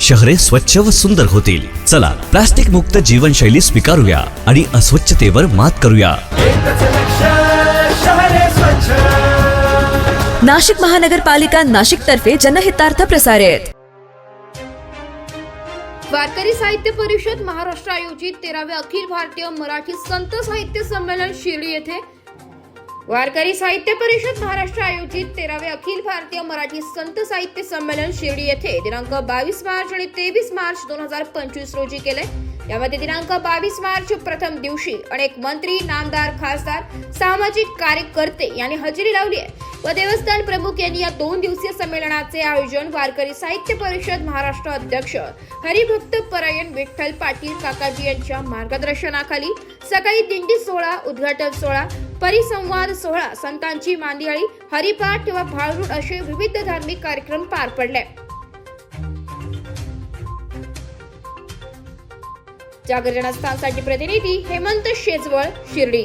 शहरे स्वच्छ व सुंदर होतील. चला प्लास्टिक मुक्त जीवनशैली स्वीकारूया आणि अस्वच्छतेवर मात करूया. नाशिक महानगरपालिका नाशिक तर्फे जनहितार्थ प्रसारित. वारकरी साहित्य परिषद महाराष्ट्र आयोजित तेरावे अखिल भारतीय मराठी संत साहित्य संमेलन शिर्डी येथे वारकरी साहित्य परिषद महाराष्ट्र आयोजित तेरावे अखिल भारतीय मराठी संत साहित्य संमेलन शिर्डी येथे दिनांक बावीस मार्च आणि तेवीस मार्च दोन हजार पंचवीस रोजी केले यामध्ये दिनांक बावीस मार्च प्रथम दिवशी अनेक मंत्री नामदार खासदार सामाजिक कार्यकर्ते यांनी हजेरी लावली आहे. व देवस्थान प्रमुख यांनी या दोन दिवसीय संमेलनाचे आयोजन वारकरी साहित्य परिषद महाराष्ट्र अध्यक्ष हरिभक्त परायण विठ्ठल पाटील काकाजी यांच्या मार्गदर्शनाखाली सकाळी दिंडी सोहळा उद्घाटन सोहळा परिसंवाद सोहळा संतांची मांदियाळी हरिपाठ व भाळरूड असे विविध धार्मिक कार्यक्रम पार पडले. जागरण प्रतिनिधी हेमंत शेजवळ शिर्डी.